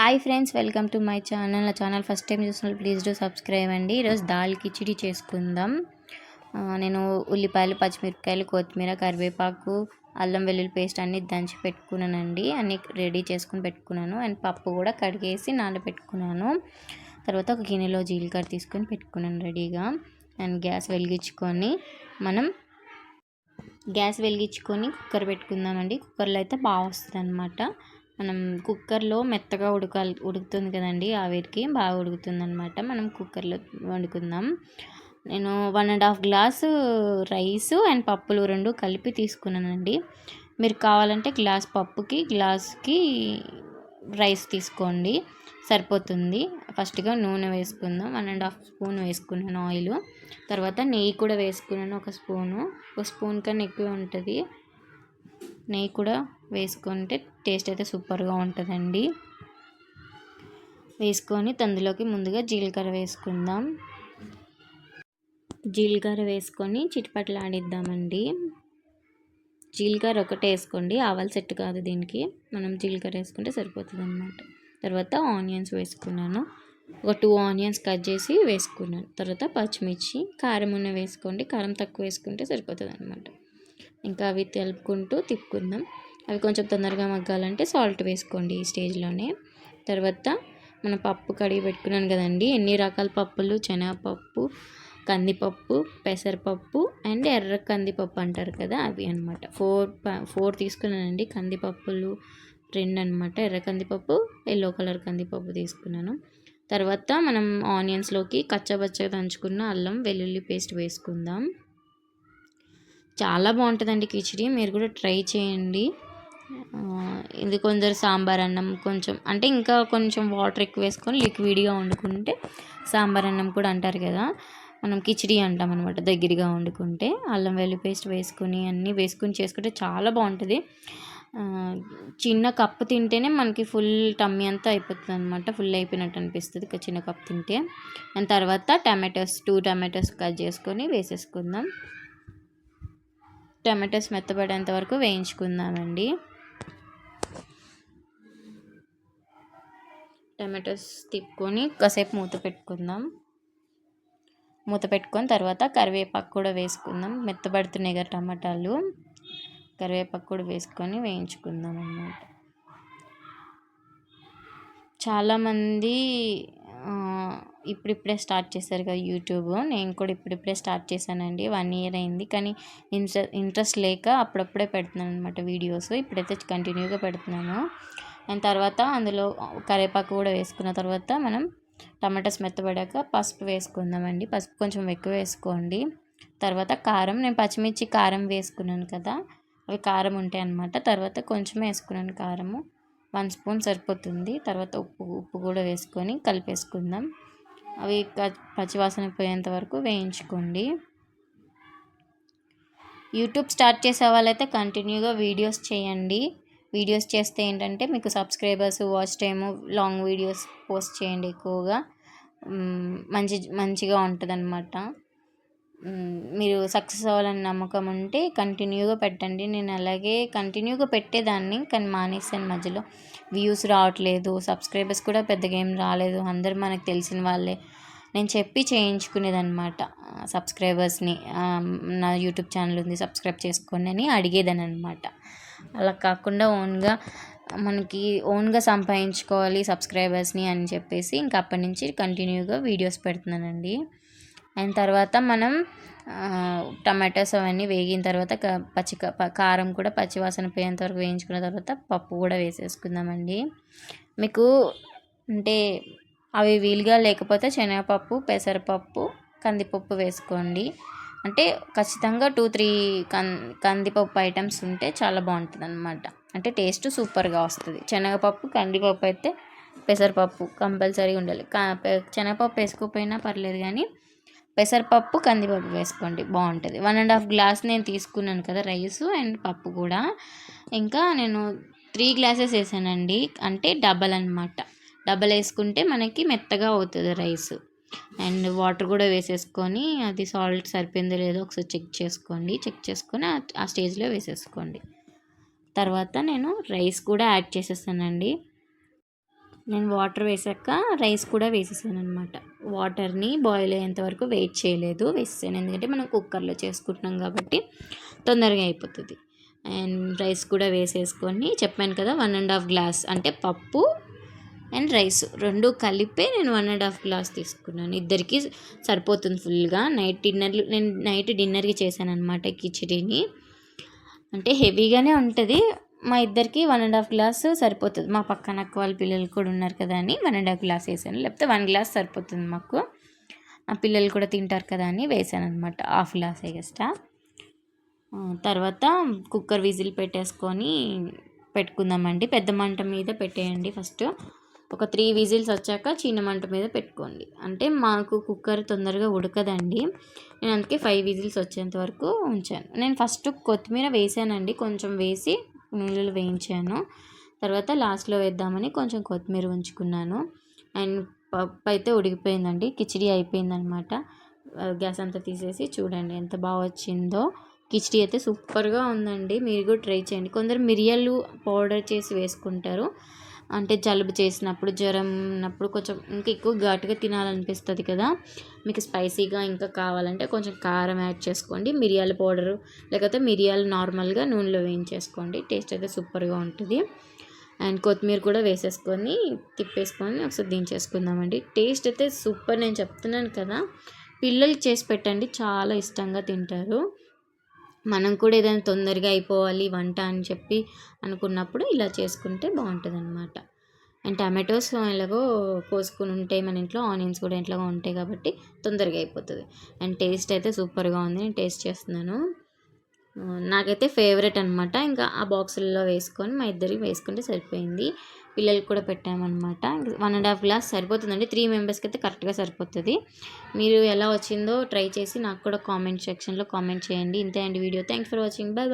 Hi friends welcome to my channel నా channel first time చూసినప్పుడు please do subscribe అండి. ఈరోజు దాల్ కిచిడి చేసుకుందాం. నేను ఉల్లిపాయలు పచ్చిమిరపకాయలు కొత్తిమీర కరివేపాకు అల్లం వెల్లుల్లి పేస్ట్ అన్ని దంచి పెట్టుకున్నానండి. అన్ని రెడీ చేసుకుని పెట్టుకున్నాను. అండ్ పప్పు కూడా కడిగేసి నానబెట్టుకున్నాను. తర్వాత ఒక గిన్నెలో జీలకర్ర తీసుకొని పెట్టుకున్నాను రెడీగా. అండ్ గ్యాస్ వెలిగించుకొని మనం గ్యాస్ వెలిగించుకొని కుక్కర్ పెట్టుకుందామండి. కుక్కర్లో అయితే బాగా వస్తుంది అనమాట మనం కుక్కర్లో మెత్తగా ఉడకాలి ఉడుకుతుంది కదండి ఆవిరికి బాగా ఉడుకుతుంది అనమాట మనం కుక్కర్లో వండుకుందాం. నేను one and half glass rice and పప్పులు రెండు కలిపి తీసుకున్నానండి. మీరు కావాలంటే గ్లాస్ పప్పుకి గ్లాస్కి రైస్ తీసుకోండి. సరిపోతుంది. ఫస్ట్గా నూనె వేసుకుందాం. వన్ అండ్ హాఫ్ స్పూన్ వేసుకున్నాను ఆయిల్. తర్వాత నెయ్యి కూడా వేసుకున్నాను ఒక స్పూను. ఒక స్పూన్ కన్నా ఎక్కువ ఉంటుంది. నెయ్యి కూడా వేసుకుంటే టేస్ట్ అయితే సూపర్గా ఉంటుందండి. వేసుకొని అందులోకి ముందుగా జీలకర్ర వేసుకుందాం. జీలకర్ర వేసుకొని చిటిపట్లు ఆడిద్దామండి జీలకర్ర ఒకటే వేసుకోండి ఆవాల సెట్ కాదు దీనికి. మనం జీలకర్ర వేసుకుంటే సరిపోతుంది అన్నమాట తర్వాత ఆనియన్స్ వేసుకున్నాను. ఒక టూ ఆనియన్స్ కట్ చేసి వేసుకున్నాను. తర్వాత పచ్చిమిర్చి కారం ఉన్న వేసుకోండి. కారం తక్కువ వేసుకుంటే సరిపోతుంది అనమాట ఇంకా అవి తెలుపుకుంటూ తిప్పుకుందాం. అవి కొంచెం తొందరగా మగ్గాలంటే సాల్ట్ వేసుకోండి ఈ స్టేజ్లోనే. తర్వాత మన పప్పు కడిగి పెట్టుకున్నాను కదండి. ఎన్ని రకాల పప్పులు? శనగపప్పు కందిపప్పు పెసరపప్పు అండ్ ఎర్ర కందిపప్పు అంటారు కదా అవి అనమాట ఫోర్ ఫోర్ తీసుకున్నానండి. కందిపప్పులు రెండు అనమాట ఎర్ర కందిపప్పు ఎల్లో కలర్ కందిపప్పు తీసుకున్నాను. తర్వాత మనం ఆనియన్స్లోకి కచ్చబచ్చగా దంచుకున్న అల్లం వెల్లుల్లి పేస్ట్ వేసుకుందాం. చాలా బాగుంటుందండి కిచిడి. మీరు కూడా ట్రై చేయండి. ఇది కొందరు సాంబార్ అన్నం కొంచెం అంటే ఇంకా కొంచెం వాటర్ ఎక్కువ వేసుకొని లిక్విడ్గా వండుకుంటే సాంబార్ అన్నం కూడా అంటారు కదా మనం కిచిడి అంటాం అనమాట దగ్గరగా వండుకుంటే. అల్లం వెల్లుల్లి పేస్ట్ వేసుకుని అన్నీ వేసుకొని చేసుకుంటే చాలా బాగుంటుంది. చిన్న కప్పు తింటేనే మనకి ఫుల్ టమ్మీ అంతా అయిపోతుంది అనమాట ఫుల్ అయిపోయినట్టు అనిపిస్తుంది చిన్న కప్ తింటే. దాని తర్వాత టమాటోస్ టూ టమాటోస్ కట్ చేసుకొని వేసేసుకుందాం. టమాటోస్ మెత్తబడేంత వరకు వేయించుకుందామండి. టమాటోస్ తిప్పుకొని కాసేపు మూత పెట్టుకుందాం. మూత పెట్టుకొని తర్వాత కరివేపాకు కూడా వేసుకుందాం. మెత్తబడుతున్నాయి కదా టమాటాలు. కరివేపాకు కూడా వేసుకొని వేయించుకుందాం అన్నమాట. చాలామంది ఇప్పుడిప్పుడే స్టార్ట్ చేశారు కదా యూట్యూబ్. నేను కూడా ఇప్పుడిప్పుడే స్టార్ట్ చేశానండి. వన్ ఇయర్ అయింది. కానీ ఇంట్రెస్ ఇంట్రెస్ట్ లేక అప్పుడప్పుడే పెడుతున్నాను అనమాట వీడియోస్. ఇప్పుడైతే కంటిన్యూగా పెడుతున్నాను. అండ్ తర్వాత అందులో కరివేపాకు కూడా వేసుకున్న తర్వాత మనం టమాటాస్ మెత్తబడాక పసుపు వేసుకుందామండి. పసుపు కొంచెం ఎక్కువ వేసుకోండి. తర్వాత కారం నేను పచ్చిమిర్చి కారం వేసుకున్నాను కదా. అవి కారం ఉంటాయి అన్నమాట తర్వాత కొంచెం వేసుకున్నాను కారము. వన్ స్పూన్ సరిపోతుంది. తర్వాత ఉప్పు ఉప్పు కూడా వేసుకొని కలిపేసుకుందాం. అవి పచ్చివాసన పోయేంత వరకు వేయించుకోండి. యూట్యూబ్ స్టార్ట్ చేసే వాళ్ళైతే కంటిన్యూగా వీడియోస్ చేయండి. వీడియోస్ చేస్తే ఏంటంటే మీకు subscribers watch time long videos post చేయండి ఎక్కువగా. మంచి మంచిగా ఉంటుంది మీరు సక్సెస్ అవ్వాలని నమ్మకం ఉంటే కంటిన్యూగా పెట్టండి. నేను అలాగే కంటిన్యూగా పెట్టేదాన్ని కానీ మానేసాను మధ్యలో. వ్యూస్ రావట్లేదు సబ్స్క్రైబర్స్ కూడా పెద్దగా ఏం రాలేదు. అందరు మనకు తెలిసిన వాళ్ళే. నేను చెప్పి చేయించుకునేదన్నమాట. సబ్స్క్రైబర్స్ని నా యూట్యూబ్ ఛానల్ ఉంది సబ్స్క్రైబ్ చేసుకోండి అని అడిగేదాన్ని అనమాట అలా కాకుండా ఓన్గా మనకి ఓన్గా సంపాదించుకోవాలి సబ్స్క్రైబర్స్ని అని చెప్పేసి ఇంకా అప్పటి నుంచి కంటిన్యూగా వీడియోస్ పెడుతున్నానండి. అండ్ తర్వాత మనం టమాటోస్ టమాటాస్ అవన్నీ వేగిన తర్వాత క- పచ్చి కారం కూడా పచ్చివాసన పోయేంత వరకు వేయించుకున్న తర్వాత పప్పు కూడా వేసేసుకుందామండి. మీకు అంటే అవి వీలుగా లేకపోతే శనగపప్పు పెసరపప్పు కందిపప్పు వేసుకోండి. అంటే ఖచ్చితంగా టూ త్రీ కం కందిపప్పు ఐటమ్స్ ఉంటే చాలా బాగుంటుంది అనమాట అంటే టేస్ట్ సూపర్గా వస్తుంది. శనగపప్పు కందిపప్పు అయితే పెసరపప్పు కంపల్సరీ ఉండాలి. కా- శనగపప్పు వేసుకోకపోయినా పర్లేదు కానీ పెసరపప్పు కందిపప్పు వేసుకోండి. బాగుంటుంది. వన్ అండ్ హాఫ్ గ్లాస్ నేను తీసుకున్నాను కదా రైస్ అండ్ పప్పు కూడా. ఇంకా నేను త్రీ గ్లాసెస్ వేసానండి. అంటే డబల్ అనమాట డబల్ వేసుకుంటే మనకి మెత్తగా అవుతుంది రైస్. అండ్ వాటర్ కూడా వేసేసుకొని అది సాల్ట్ సరిపోయిందో లేదో ఒకసారి చెక్ చేసుకోండి. చెక్ చేసుకొని ఆ- స్టేజ్లో వేసేసుకోండి. తర్వాత నేను రైస్ కూడా యాడ్ చేసేస్తానండి నేను వాటర్ వేసాక రైస్ కూడా వేసేసాను అనమాట వాటర్ని బాయిల్ అయ్యేంత వరకు వెయిట్ చేయలేదు వేసేసాను. ఎందుకంటే మనం కుక్కర్లో చేసుకుంటున్నాం కాబట్టి తొందరగా అయిపోతుంది. అండ్ రైస్ కూడా వేసేసుకొని చెప్పాను కదా వన్ అండ్ హాఫ్ గ్లాస్ అంటే పప్పు అండ్ రైస్ రెండు కలిపే నేను వన్ అండ్ హాఫ్ గ్లాస్ తీసుకున్నాను. ఇద్దరికి సరిపోతుంది ఫుల్గా. నైట్ డిన్నర్ నేను నైట్ డిన్నర్కి చేశాను అనమాట కిచడీని. అంటే హెవీగానే ఉంటుంది మా ఇద్దరికి వన్ అండ్ హాఫ్ గ్లాస్ సరిపోతుంది. మా పక్కన అక్క వాళ్ళ పిల్లలు కూడా ఉన్నారు కదా అని వన్ అండ్ హాఫ్ గ్లాస్ వేసాను. లేకపోతే వన్ గ్లాస్ సరిపోతుంది మాకు. ఆ పిల్లలు కూడా తింటారు కదా అని వేసాను అనమాట హాఫ్ గ్లాస్ ఎగస్ట్రా తర్వాత కుక్కర్ విజిల్ పెట్టేసుకొని పెట్టుకుందామండి. పెద్ద మంట మీద పెట్టేయండి ఫస్ట్ ఒక త్రీ విజిల్స్ వచ్చాక చిన్న మంట మీద పెట్టుకోండి. అంటే మాకు కుక్కర్ తొందరగా ఉడకదండి. నేను అందుకే ఫైవ్ విజిల్స్ వచ్చేంత వరకు ఉంచాను. నేను ఫస్ట్ కొత్తిమీర వేసానండి. కొంచెం వేసి నీళ్ళు వేయించాను. తర్వాత లాస్ట్లో వేద్దామని కొంచెం కొత్తిమీర ఉంచుకున్నాను. అండ్ పప్పు అయితే ఉడికిపోయిందండి. కిచిడి అయిపోయిందనమాట. గ్యాస్ అంతా తీసేసి చూడండి ఎంత బాగా వచ్చిందో. కిచిడి అయితే సూపర్గా ఉందండి. మీరు కూడా ట్రై చేయండి. కొందరు మిరియాలు పౌడర్ చేసి వేసుకుంటారు. అంటే జలుబు చేసినప్పుడు జ్వరం ఉన్నప్పుడు కొంచెం ఇంకా ఎక్కువ ఘాటుగా తినాలనిపిస్తుంది కదా. మీకు స్పైసీగా ఇంకా కావాలంటే కొంచెం కారం యాడ్ చేసుకోండి. మిరియాల పౌడరు లేకపోతే మిరియాలు నార్మల్గా నూనెలో వేయించేసుకోండి. టేస్ట్ అయితే సూపర్గా ఉంటుంది. అండ్ కొత్తిమీర కూడా వేసేసుకొని తిప్పేసుకొని ఒకసారి దించేసుకుందామండి. టేస్ట్ అయితే సూపర్ నేను చెప్తున్నాను కదా. పిల్లలకి చేసి పెట్టండి. చాలా ఇష్టంగా తింటారు. మనం కూడా ఏదైనా తొందరగా అయిపోవాలి వంట అని చెప్పి అనుకున్నప్పుడు ఇలా చేసుకుంటే బాగుంటుంది అనమాట అండ్ టమాటోస్ ఎలాగో కోసుకుని ఉంటాయి మన ఇంట్లో ఆనియన్స్ కూడా ఇంట్లో ఉంటాయి కాబట్టి తొందరగా అయిపోతుంది. అండ్ టేస్ట్ అయితే సూపర్గా ఉంది. నేను టేస్ట్ చేస్తున్నాను. నాకైతే ఫేవరెట్ అనమాట ఇంకా ఆ బాక్సుల్లో వేసుకొని మా ఇద్దరికి వేసుకుంటే సరిపోయింది. పిల్లలకు కూడా పెట్టామన్నమాట. వన్ అండ్ హాఫ్ గ్లాస్ సరిపోతుందండి. త్రీ మెంబర్స్కి అయితే కరెక్ట్గా సరిపోతుంది. మీరు ఎలా వచ్చిందో ట్రై చేసి నాకు కూడా కామెంట్ సెక్షన్లో కామెంట్ చేయండి. ఇంతే అండి video. Thanks for watching bye